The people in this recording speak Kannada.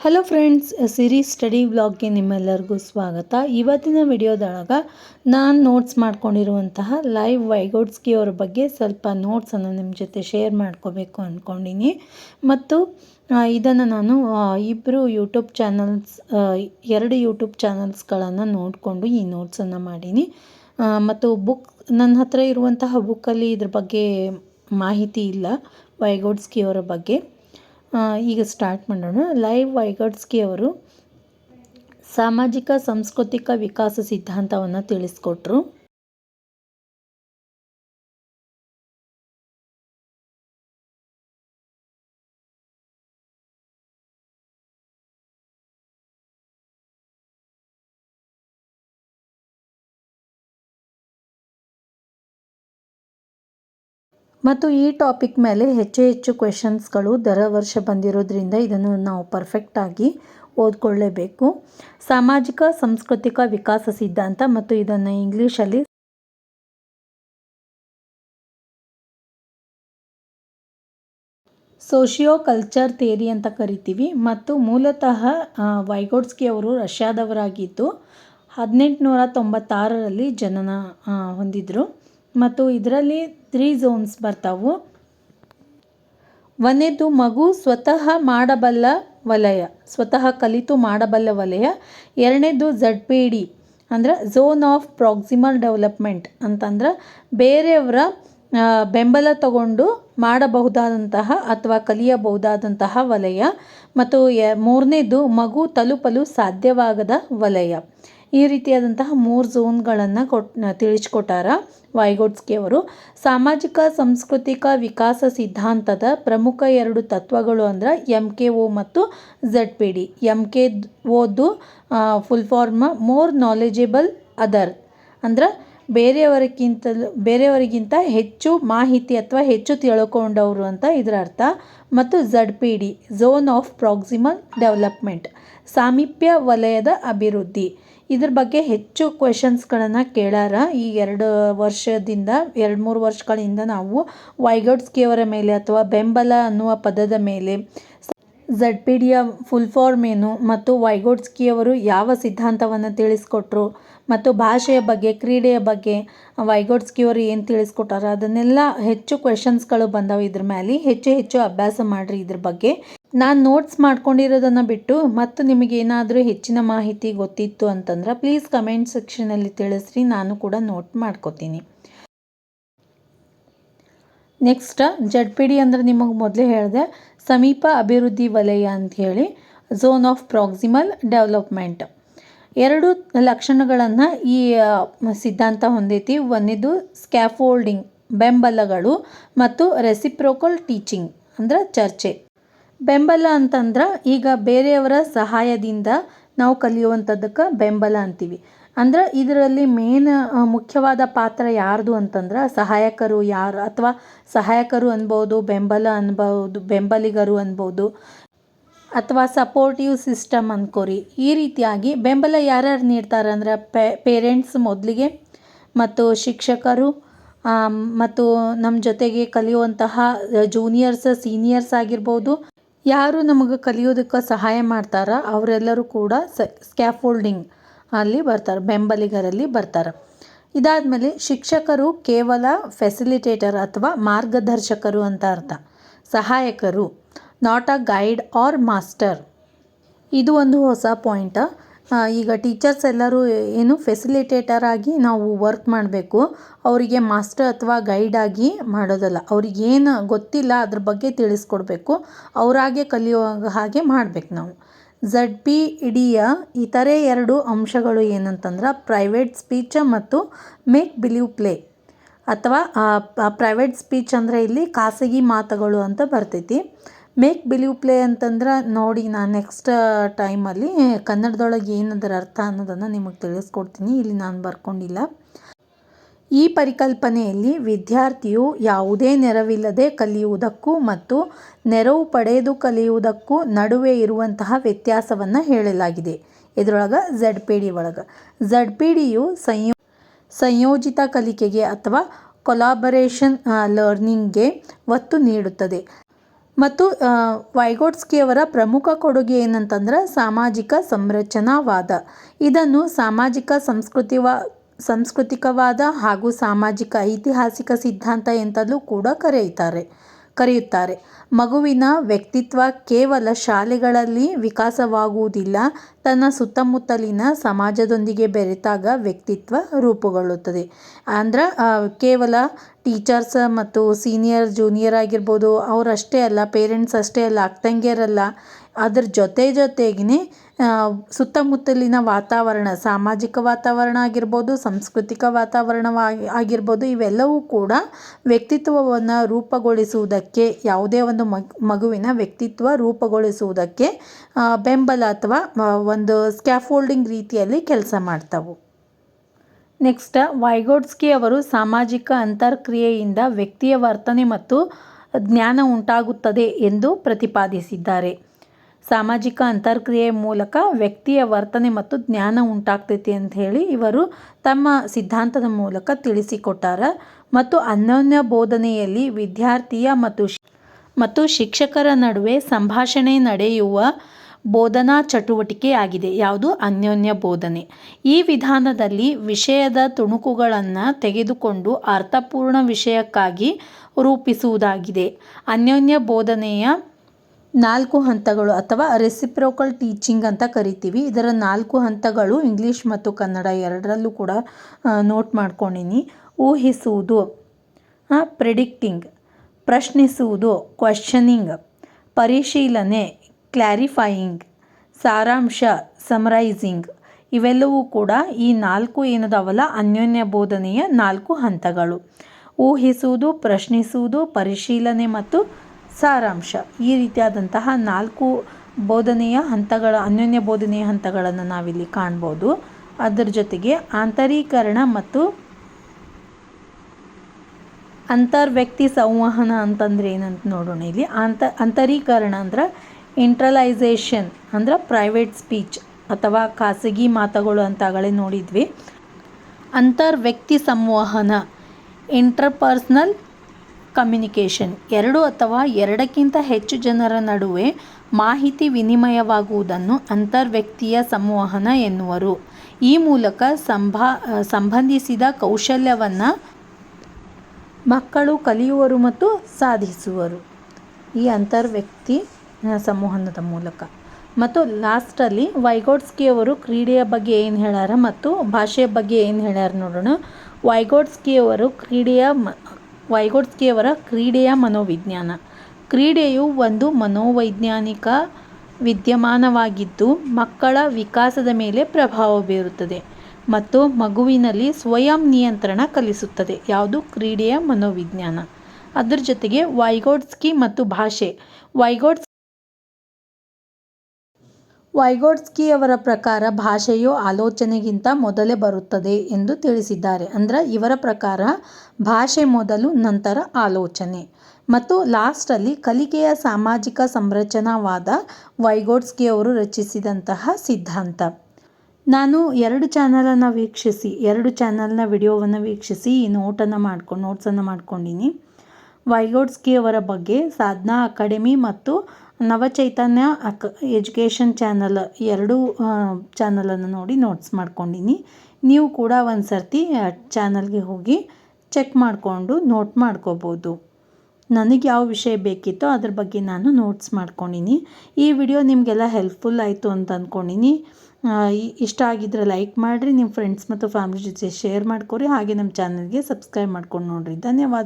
ಹಲೋ ಫ್ರೆಂಡ್ಸ್ ಸಿರಿ ಸ್ಟಡಿ ವ್ಲಾಗ್ಗೆ ನಿಮ್ಮೆಲ್ಲರಿಗೂ ಸ್ವಾಗತ. ಇವತ್ತಿನ ವಿಡಿಯೋದೊಳಗೆ ನಾನು ನೋಟ್ಸ್ ಮಾಡ್ಕೊಂಡಿರುವಂತಹ ಲೈವ್ ವೈಗೋಡ್ಸ್ಕಿ ಅವ್ರ ಬಗ್ಗೆ ಸ್ವಲ್ಪ ನೋಟ್ಸನ್ನು ನಿಮ್ಮ ಜೊತೆ ಶೇರ್ ಮಾಡ್ಕೋಬೇಕು ಅಂದ್ಕೊಂಡಿನಿ ಮತ್ತು ಇದನ್ನು ನಾನು ಇಬ್ಬರು ಯೂಟ್ಯೂಬ್ ಚಾನಲ್ಸ್ ಎರಡು ಯೂಟ್ಯೂಬ್ ಚಾನಲ್ಸ್ಗಳನ್ನು ನೋಡಿಕೊಂಡು ಈ ನೋಟ್ಸನ್ನು ಮಾಡೀನಿ. ಮತ್ತು ಬುಕ್ ನನ್ನ ಹತ್ರ ಇರುವಂತಹ ಬುಕ್ಕಲ್ಲಿ ಇದ್ರ ಬಗ್ಗೆ ಮಾಹಿತಿ ಇಲ್ಲ ವೈಗೋಡ್ಸ್ಕಿ ಅವರ ಬಗ್ಗೆ. ಈಗ ಸ್ಟಾರ್ಟ್ ಮಾಡೋಣ. ಲೈವ್ ವೈಗಡ್ಸ್ಕಿ ಅವರು ಸಾಮಾಜಿಕ ಸಾಂಸ್ಕೃತಿಕ ವಿಕಾಸ ಸಿದ್ಧಾಂತವನ್ನು ತಿಳಿಸ್ಕೊಟ್ರು. ಮತ್ತು ಈ ಟಾಪಿಕ್ ಮೇಲೆ ಹೆಚ್ಚು ಹೆಚ್ಚು ಕ್ವೆಶನ್ಸ್ಗಳು ದರ ವರ್ಷ ಬಂದಿರೋದ್ರಿಂದ ಇದನ್ನು ನಾವು ಪರ್ಫೆಕ್ಟಾಗಿ ಓದ್ಕೊಳ್ಳೇಬೇಕು. ಸಾಮಾಜಿಕ, ಸಾಂಸ್ಕೃತಿಕ ವಿಕಾಸ ಸಿದ್ಧಾಂತ ಮತ್ತು ಇದನ್ನು ಇಂಗ್ಲೀಷಲ್ಲಿ ಸೋಷಿಯೋ ಕಲ್ಚರ್ ಥಿಯರಿ ಅಂತ ಕರಿತೀವಿ. ಮತ್ತು ಮೂಲತಃ ವೈಗೋಡ್ಸ್ಕಿ ಅವರು ರಷ್ಯಾದವರಾಗಿದ್ದು ಹದಿನೆಂಟುನೂರ ತೊಂಬತ್ತಾರರಲ್ಲಿ ಜನನ ಹೊಂದಿದ್ದರು ಮತ್ತು ಇದರಲ್ಲಿ ತ್ರೀ ಝೋನ್ಸ್ ಬರ್ತಾವು. ಒಂದೇದು ಮಗು ಸ್ವತಃ ಮಾಡಬಲ್ಲ ವಲಯ, ಸ್ವತಃ ಕಲಿತು ಮಾಡಬಲ್ಲ ವಲಯ. ಎರಡನೇದು ಝಡ್ ಪಿ ಡಿ ಅಂದ್ರೆ ಝೋನ್ ಆಫ್ ಪ್ರಾಕ್ಸಿಮಲ್ ಡೆವಲಪ್ಮೆಂಟ್ ಅಂತಂದ್ರೆ ಬೇರೆಯವರ ಬೆಂಬಲ ತಗೊಂಡು ಮಾಡಬಹುದಾದಂತಹ ಅಥವಾ ಕಲಿಯಬಹುದಾದಂತಹ ವಲಯ. ಮತ್ತು ಮೂರನೇದು ಮಗು ತಲುಪಲು ಸಾಧ್ಯವಾಗದ ವಲಯ. ಈ ರೀತಿಯಾದಂತಹ ಮೂರು ಝೋನ್ಗಳನ್ನು ಕೊಟ್ ತಿಳಿಸ್ಕೊಟ್ಟಾರ ವೈಗೋಡ್ಸ್ಕಿ ಅವರು ಸಾಮಾಜಿಕ, ಸಾಂಸ್ಕೃತಿಕ ವಿಕಾಸ ಸಿದ್ಧಾಂತದ ಪ್ರಮುಖ ಎರಡು ತತ್ವಗಳು ಅಂದ್ರೆ ಎಂ ಕೆ ಒ ಮತ್ತು Z P D M K ಓದು full form more knowledgeable other ಅಂದ್ರೆ ಬೇರೆಯವರಿಗಿಂತಲೂ, ಬೇರೆಯವರಿಗಿಂತ ಹೆಚ್ಚು ಮಾಹಿತಿ ಅಥವಾ ಹೆಚ್ಚು ತಿಳ್ಕೊಂಡವರು ಅಂತ ಇದರ ಅರ್ಥ. ಮತ್ತು Z P D zone of proximal development, ಸಾಮೀಪ್ಯ ವಲಯದ ಅಭಿವೃದ್ಧಿ. ಇದ್ರ ಬಗ್ಗೆ ಹೆಚ್ಚು ಕ್ವೆಶನ್ಸ್ಗಳನ್ನು ಕೇಳಾರ. ಈ ಎರಡು ವರ್ಷದಿಂದ, ಎರಡು ಮೂರು ವರ್ಷಗಳಿಂದ ನಾವು ವೈಗೌಡ್ಸ್ಕಿಯವರ ಮೇಲೆ ಅಥವಾ ಬೆಂಬಲ ಅನ್ನುವ ಪದದ ಮೇಲೆ ಝಡ್ ಪಿ ಡಿಯ ಫುಲ್ ಫಾರ್ಮ್ ಏನು ಮತ್ತು ವೈಗೋಡ್ಸ್ಕಿಯವರು ಯಾವ ಸಿದ್ಧಾಂತವನ್ನು ತಿಳಿಸ್ಕೊಟ್ರು ಮತ್ತು ಭಾಷೆಯ ಬಗ್ಗೆ, ಕ್ರೀಡೆಯ ಬಗ್ಗೆ ವೈಗೋಡ್ಸ್ಕಿಯವರು ಏನು ತಿಳಿಸ್ಕೊಟ್ಟಾರ, ಅದನ್ನೆಲ್ಲ ಹೆಚ್ಚು ಕ್ವೆಶನ್ಸ್ಗಳು ಬಂದವು ಇದ್ರ ಮೇಲೆ ಹೆಚ್ಚು ಹೆಚ್ಚು ಅಭ್ಯಾಸ ಮಾಡಿರಿ ಇದ್ರ ಬಗ್ಗೆ. ನಾನು ನೋಟ್ಸ್ ಮಾಡ್ಕೊಂಡಿರೋದನ್ನು ಬಿಟ್ಟು ಮತ್ತು ನಿಮಗೆ ಏನಾದರೂ ಹೆಚ್ಚಿನ ಮಾಹಿತಿ ಗೊತ್ತಿತ್ತು ಅಂತಂದ್ರೆ ಪ್ಲೀಸ್ ಕಮೆಂಟ್ ಸೆಕ್ಷನಲ್ಲಿ ತಿಳಿಸ್ರಿ, ನಾನು ಕೂಡ ನೋಟ್ ಮಾಡ್ಕೋತೀನಿ. ನೆಕ್ಸ್ಟ್ ಜಡ್ ಪಿ ಡಿ ಅಂದ್ರೆ ನಿಮಗೆ ಮೊದಲೇ ಹೇಳಿದೆ, ಸಮೀಪ ಅಭಿವೃದ್ಧಿ ವಲಯ ಅಂಥೇಳಿ ಝೋನ್ ಆಫ್ ಪ್ರಾಕ್ಸಿಮಲ್ ಡೆವಲಪ್ಮೆಂಟ್ ಎರಡು ಲಕ್ಷಣಗಳನ್ನು ಈ ಸಿದ್ಧಾಂತ ಹೊಂದೈತಿ. ಒಂದಿದ್ದು ಸ್ಕ್ಯಾಫೋಲ್ಡಿಂಗ್ ಬೆಂಬಲಗಳು ಮತ್ತು ರೆಸಿಪ್ರೋಕಲ್ ಟೀಚಿಂಗ್ ಅಂದರೆ ಚರ್ಚೆ. ಬೆಂಬಲ ಅಂತಂದ್ರೆ ಈಗ ಬೇರೆಯವರ ಸಹಾಯದಿಂದ ನಾವು ಕಲಿಯುವಂಥದ್ದಕ್ಕೆ ಬೆಂಬಲ ಅಂತೀವಿ. ಅಂದ್ರೆ ಇದರಲ್ಲಿ ಮೇನ್ ಮುಖ್ಯವಾದ ಪಾತ್ರ ಯಾರ್ದು ಅಂತಂದ್ರೆ ಸಹಾಯಕರು ಯಾರು ಅಥವಾ ಸಹಾಯಕರು ಅನ್ಬೋದು, ಬೆಂಬಲ ಅನ್ಬೋದು, ಬೆಂಬಲಿಗರು ಅನ್ಬೋದು ಅಥವಾ ಸಪೋರ್ಟಿವ್ ಸಿಸ್ಟಮ್ ಅನ್ಕೋರಿ. ಈ ರೀತಿಯಾಗಿ ಬೆಂಬಲ ಯಾರ್ಯಾರು ನೀಡ್ತಾರೆ ಅಂದ್ರೆ ಪೇ ಪೇರೆಂಟ್ಸ್ ಮೊದಲಿಗೆ ಮತ್ತು ಶಿಕ್ಷಕರು ಮತ್ತು ನಮ್ಮ ಜೊತೆಗೆ ಕಲಿಯುವಂತಹ ಜೂನಿಯರ್ಸ್ ಸೀನಿಯರ್ಸ್ ಆಗಿರ್ಬೋದು. ಯಾರು ನಮಗೆ ಕಲಿಯೋದಕ್ಕೆ ಸಹಾಯ ಮಾಡ್ತಾರ, ಅವರೆಲ್ಲರೂ ಕೂಡ ಸ್ಕ್ಯಾಫೋಲ್ಡಿಂಗ್ ಅಲ್ಲಿ ಬರ್ತಾರೆ, ಬೆಂಬಲಿಗರಲ್ಲಿ ಬರ್ತಾರೆ. ಇದಾದಮೇಲೆ ಶಿಕ್ಷಕರು ಕೇವಲ ಫೆಸಿಲಿಟೇಟರ್ ಅಥವಾ ಮಾರ್ಗದರ್ಶಕರು ಅಂತ ಅರ್ಥ. ಸಹಾಯಕರು not a guide or master ಇದು ಒಂದು ಹೊಸ ಪಾಯಿಂಟ್ ಈಗ ಟೀಚರ್ಸ್ ಎಲ್ಲರೂ ಏನು ಫೆಸಿಲಿಟೇಟರ್ ಆಗಿ ನಾವು ವರ್ಕ್ ಮಾಡಬೇಕು, ಅವರಿಗೆ ಮಾಸ್ಟರ್ ಅಥವಾ ಗೈಡ್ ಆಗಿ ಮಾಡೋದಲ್ಲ. ಅವ್ರಿಗೆ ಏನು ಗೊತ್ತಿಲ್ಲ ಅದ್ರ ಬಗ್ಗೆ ತಿಳಿಸ್ಕೊಡ್ಬೇಕು, ಅವರಾಗೆ ಕಲಿಯೋ ಹಾಗೆ ಮಾಡ್ಬೇಕು ನಾವು. ಝಡ್ ಪಿ ಇಡಿಯ ಇತರೆ ಎರಡು ಅಂಶಗಳು ಏನಂತಂದ್ರೆ ಪ್ರೈವೇಟ್ ಸ್ಪೀಚ ಮತ್ತು ಮೇಕ್ ಬಿಲೀವ್ ಪ್ಲೇ ಅಥವಾ ಪ್ರೈವೇಟ್ ಸ್ಪೀಚ್ ಅಂದರೆ ಇಲ್ಲಿ ಖಾಸಗಿ ಮಾತುಗಳು ಅಂತ ಬರ್ತೈತಿ. ಮೇಕ್ ಬಿಲೀವ್ ಪ್ಲೇ ಅಂತಂದ್ರೆ ನೋಡಿ ನಾನು ನೆಕ್ಸ್ಟ್ ಟೈಮಲ್ಲಿ ಕನ್ನಡದೊಳಗೆ ಏನದರ ಅರ್ಥ ಅನ್ನೋದನ್ನು ನಿಮಗೆ ತಿಳಿಸ್ಕೊಡ್ತೀನಿ. ಇಲ್ಲಿ ನಾನು ಬರ್ಕೊಂಡಿಲ್ಲ. ಈ ಪರಿಕಲ್ಪನೆಯಲ್ಲಿ ವಿದ್ಯಾರ್ಥಿಯು ಯಾವುದೇ ನೆರವಿಲ್ಲದೆ ಕಲಿಯುವುದಕ್ಕೂ ಮತ್ತು ನೆರವು ಪಡೆದು ಕಲಿಯುವುದಕ್ಕೂ ನಡುವೆ ಇರುವಂತಹ ವ್ಯತ್ಯಾಸವನ್ನು ಹೇಳಲಾಗಿದೆ. ಇದರೊಳಗೆ ಝಡ್ ಪಿ ಡಿ ಒಳಗೆ. ಝಡ್ ಪಿ ಡಿಯು ಸಂಯೋ, ಸಂಯೋಜಿತ ಕಲಿಕೆಗೆ ಅಥವಾ ಕೊಲಾಬರೇಷನ್ ಲರ್ನಿಂಗ್ಗೆ ಒತ್ತು ನೀಡುತ್ತದೆ. ಮತ್ತು ವೈಗೋಟ್ಸ್ಕಿಯವರ ಪ್ರಮುಖ ಕೊಡುಗೆ ಏನಂತಂದ್ರೆ ಸಾಮಾಜಿಕ ಸಂರಚನಾವಾದ. ಇದನ್ನು ಸಾಮಾಜಿಕ ಸಂಸ್ಕೃತಿವ ಸಾಂಸ್ಕೃತಿಕವಾದ ಹಾಗೂ ಸಾಮಾಜಿಕ ಐತಿಹಾಸಿಕ ಸಿದ್ಧಾಂತ ಎಂತಲೂ ಕೂಡ ಕರೆಯುತ್ತಾರೆ ಕರೆಯುತ್ತಾರೆ. ಮಗುವಿನ ವ್ಯಕ್ತಿತ್ವ ಕೇವಲ ಶಾಲೆಗಳಲ್ಲಿ ವಿಕಾಸವಾಗುವುದಿಲ್ಲ, ತನ್ನ ಸುತ್ತಮುತ್ತಲಿನ ಸಮಾಜದೊಂದಿಗೆ ಬೆರೆತಾಗ ವ್ಯಕ್ತಿತ್ವ ರೂಪುಗೊಳ್ಳುತ್ತದೆ. ಅಂದ್ರೆ ಕೇವಲ ಟೀಚರ್ಸ್ ಮತ್ತು ಸೀನಿಯರ್, ಜೂನಿಯರ್ ಆಗಿರ್ಬೋದು, ಅವರಷ್ಟೇ ಅಲ್ಲ, ಪೇರೆಂಟ್ಸ್ ಅಷ್ಟೇ ಅಲ್ಲ ಅಕ್ಕ ತಂಗಿಯರಲ್ಲ ಅದ್ರ ಜೊತೆ ಜೊತೆಗೇ ಸುತ್ತಮುತ್ತಲಿನ ವಾತಾವರಣ, ಸಾಮಾಜಿಕ ವಾತಾವರಣ ಆಗಿರ್ಬೋದು, ಸಾಂಸ್ಕೃತಿಕ ವಾತಾವರಣವಾಗಿ ಆಗಿರ್ಬೋದು, ಇವೆಲ್ಲವೂ ಕೂಡ ವ್ಯಕ್ತಿತ್ವವನ್ನು ರೂಪುಗೊಳಿಸುವುದಕ್ಕೆ, ಯಾವುದೇ ಒಂದು ಮಗ್, ಮಗುವಿನ ವ್ಯಕ್ತಿತ್ವ ರೂಪುಗೊಳಿಸುವುದಕ್ಕೆ ಬೆಂಬಲ ಅಥವಾ ಒಂದು ಸ್ಕ್ಯಾಫೋಲ್ಡಿಂಗ್ ರೀತಿಯಲ್ಲಿ ಕೆಲಸ ಮಾಡ್ತವು. ನೆಕ್ಸ್ಟ್ ವೈಗೋಡ್ಸ್ಕಿ ಅವರು ಸಾಮಾಜಿಕ ಅಂತರ್ಕ್ರಿಯೆಯಿಂದ ವ್ಯಕ್ತಿಯ ವರ್ತನೆ ಮತ್ತು ಜ್ಞಾನ ಉಂಟಾಗುತ್ತದೆ ಎಂದು ಪ್ರತಿಪಾದಿಸಿದ್ದಾರೆ. ಸಾಮಾಜಿಕ ಅಂತರ್ಕ್ರಿಯೆ ಮೂಲಕ ವ್ಯಕ್ತಿಯ ವರ್ತನೆ ಮತ್ತು ಜ್ಞಾನ ಉಂಟಾಗ್ತೈತಿ ಅಂತ ಹೇಳಿ ಇವರು ತಮ್ಮ ಸಿದ್ಧಾಂತದ ಮೂಲಕ ತಿಳಿಸಿಕೊಟ್ಟಾರ. ಮತ್ತು ಅನ್ಯೋನ್ಯ ಬೋಧನೆಯಲ್ಲಿ ವಿದ್ಯಾರ್ಥಿಯ ಮತ್ತು ಮತ್ತು ಶಿಕ್ಷಕರ ನಡುವೆ ಸಂಭಾಷಣೆ ನಡೆಯುವ ಬೋಧನಾ ಚಟುವಟಿಕೆ ಆಗಿದೆ. ಯಾವುದು? ಅನ್ಯೋನ್ಯ ಬೋಧನೆ. ಈ ವಿಧಾನದಲ್ಲಿ ವಿಷಯದ ತುಣುಕುಗಳನ್ನು ತೆಗೆದುಕೊಂಡು ಅರ್ಥಪೂರ್ಣ ವಿಷಯಕ್ಕಾಗಿ ರೂಪಿಸುವುದಾಗಿದೆ. ಅನ್ಯೋನ್ಯ ಬೋಧನೆಯ ನಾಲ್ಕು ಹಂತಗಳು ಅಥವಾ ರೆಸಿಪ್ರೋಕಲ್ ಟೀಚಿಂಗ್ ಅಂತ ಕರಿತೀವಿ. ಇದರ ನಾಲ್ಕು ಹಂತಗಳು ಇಂಗ್ಲೀಷ್ ಮತ್ತು ಕನ್ನಡ ಎರಡರಲ್ಲೂ ಕೂಡ ನೋಟ್ ಮಾಡ್ಕೊಂಡಿನಿ. ಊಹಿಸುವುದು ಪ್ರೆಡಿಕ್ಟಿಂಗ್ ಪ್ರಶ್ನಿಸುವುದು ಕ್ವಶನಿಂಗ್ ಪರಿಶೀಲನೆ ಕ್ಲಾರಿಫೈಯಿಂಗ್ ಸಾರಾಂಶ ಸಮರೈಸಿಂಗ್ ಇವೆಲ್ಲವೂ ಕೂಡ ಈ ನಾಲ್ಕು ಏನದಾವಲ್ಲ, ಅನ್ಯೋನ್ಯ ಬೋಧನೆಯ ನಾಲ್ಕು ಹಂತಗಳು. ಊಹಿಸುವುದು, ಪ್ರಶ್ನಿಸುವುದು, ಪರಿಶೀಲನೆ ಮತ್ತು ಸಾರಾಂಶ. ಈ ರೀತಿಯಾದಂತಹ ನಾಲ್ಕು ಬೋಧನೆಯ ಹಂತಗಳ, ಅನ್ಯೋನ್ಯ ಬೋಧನೆಯ ಹಂತಗಳನ್ನು ನಾವಿಲ್ಲಿ ಕಾಣ್ಬೋದು. ಅದರ ಜೊತೆಗೆ ಆಂತರೀಕರಣ ಮತ್ತು ಅಂತರ್ವ್ಯಕ್ತಿ ಸಂವಹನ ಅಂತಂದ್ರೆ ಏನಂತ ನೋಡೋಣ ಇಲ್ಲಿ. ಅಂತ ಅಂತರೀಕರಣ ಅಂದ್ರೆ ಇಂಟ್ರಲೈಸೇಷನ್, ಅಂದ್ರೆ ಪ್ರೈವೇಟ್ ಸ್ಪೀಚ್ ಅಥವಾ ಖಾಸಗಿ ಮಾತುಗಳು ಅಂತಾಗಳೇ ನೋಡಿದ್ವಿ ನೋಡಿದ್ವಿ. ಅಂತರ್ವ್ಯಕ್ತಿ ಸಂವಹನ, ಇಂಟರ್ಪರ್ಸ್ನಲ್ ಕಮ್ಯುನಿಕೇಷನ್ ಎರಡು ಅಥವಾ ಎರಡಕ್ಕಿಂತ ಹೆಚ್ಚು ಜನರ ನಡುವೆ ಮಾಹಿತಿ ವಿನಿಮಯವಾಗುವುದನ್ನು ಅಂತರ್ವ್ಯಕ್ತಿಯ ಸಂವಹನ ಎನ್ನುವರು. ಈ ಮೂಲಕ ಸಂಭಾ, ಸಂಬಂಧಿಸಿದ ಕೌಶಲ್ಯವನ್ನು ಮಕ್ಕಳು ಕಲಿಯುವರು ಮತ್ತು ಸಾಧಿಸುವರು. ಈ ಅಂತರ್ವ್ಯಕ್ತಿ ಸಂವಹನದ ಮೂಲಕ. ಮತ್ತು ಲಾಸ್ಟಲ್ಲಿ ವೈಗೋಡ್ಸ್ಕಿಯವರು ಕ್ರೀಡೆಯ ಬಗ್ಗೆ ಏನು ಹೇಳ್ಯಾರ ಮತ್ತು ಭಾಷೆಯ ಬಗ್ಗೆ ಏನು ಹೇಳ್ಯಾರ ನೋಡೋಣ. ವೈಗೋಡ್ಸ್ಕಿಯವರು ಕ್ರೀಡೆಯ ಮ ವೈಗೋಡ್ಸ್ಕಿಯವರ ಕ್ರೀಡೆಯ ಮನೋವಿಜ್ಞಾನ. ಕ್ರೀಡೆಯು ಒಂದು ಮನೋವೈಜ್ಞಾನಿಕ ವಿದ್ಯಮಾನವಾಗಿದ್ದು, ಮಕ್ಕಳ ವಿಕಾಸದ ಮೇಲೆ ಪ್ರಭಾವ ಬೀರುತ್ತದೆ ಮತ್ತು ಮಗುವಿನಲ್ಲಿ ಸ್ವಯಂ ನಿಯಂತ್ರಣ ಕಲಿಸುತ್ತದೆ. ಯಾವುದು? ಕ್ರೀಡೆಯ ಮನೋವಿಜ್ಞಾನ. ಅದರ ಜೊತೆಗೆ ವೈಗೋಡ್ಸ್ಕಿ ಮತ್ತು ಭಾಷೆ. ವೈಗೋಡ್ಸ್ ವೈಗೋಡ್ಸ್ಕಿ ಅವರ ಪ್ರಕಾರ ಭಾಷೆಯು ಆಲೋಚನೆಗಿಂತ ಮೊದಲೇ ಬರುತ್ತದೆ ಎಂದು ತಿಳಿಸಿದ್ದಾರೆ. ಅಂದ್ರೆ, ಇವರ ಪ್ರಕಾರ ಭಾಷೆ ಮೊದಲು, ನಂತರ ಆಲೋಚನೆ. ಮತ್ತು ಲಾಸ್ಟಲ್ಲಿ ಕಲಿಕೆಯ ಸಾಮಾಜಿಕ ಸಂರಚನಾವಾದ ವೈಗೋಡ್ಸ್ಕಿ ಅವರು ರಚಿಸಿದಂತಹ ಸಿದ್ಧಾಂತ. ನಾನು ಎರಡು ಚಾನಲನ್ನು ವೀಕ್ಷಿಸಿ, ಎರಡು ಚಾನಲ್ನ ವಿಡಿಯೋವನ್ನು ವೀಕ್ಷಿಸಿ, ಈ ನೋಟನ್ನು ಮಾಡ್ಕೊಂಡು ನೋಟ್ಸನ್ನು ಮಾಡ್ಕೊಂಡಿನಿ. ವೈಗೋಡ್ಸ್ಕಿ ಅವರ ಬಗ್ಗೆ ಸಾಧನಾ ಅಕಾಡೆಮಿ ಮತ್ತು ನವಚೈತನ್ಯ ಅಕ್, ಎಜುಕೇಷನ್ ಚಾನಲ್ ಎರಡೂ ಚಾನಲನ್ನು ನೋಡಿ ನೋಟ್ಸ್ ಮಾಡ್ಕೊಂಡಿನಿ. ನೀವು ಕೂಡ ಒಂದು ಸರ್ತಿ ಚಾನಲ್ಗೆ ಹೋಗಿ ಚೆಕ್ ಮಾಡಿಕೊಂಡು ನೋಟ್ ಮಾಡ್ಕೋಬೋದು. ನನಗೆ ಯಾವ ವಿಷಯ ಬೇಕಿತ್ತೋ ಅದ್ರ ಬಗ್ಗೆ ನಾನು ನೋಟ್ಸ್ ಮಾಡ್ಕೊಂಡಿನಿ. ಈ ವಿಡಿಯೋ ನಿಮಗೆಲ್ಲ ಹೆಲ್ಪ್ಫುಲ್ ಆಯಿತು ಅಂತ ಅಂದ್ಕೊಂಡಿನಿ ಇಷ್ಟ ಆಗಿದ್ರೆ ಲೈಕ್ ಮಾಡಿರಿ ನಿಮ್ಮ ಫ್ರೆಂಡ್ಸ್ ಮತ್ತು ಫ್ಯಾಮಿಲಿ ಜೊತೆ ಶೇರ್ ಮಾಡ್ಕೊರಿ, ಹಾಗೆ ನಮ್ಮ ಚಾನಲ್ಗೆ ಸಬ್ಸ್ಕ್ರೈಬ್ ಮಾಡ್ಕೊಂಡು ನೋಡಿರಿ. ಧನ್ಯವಾದ.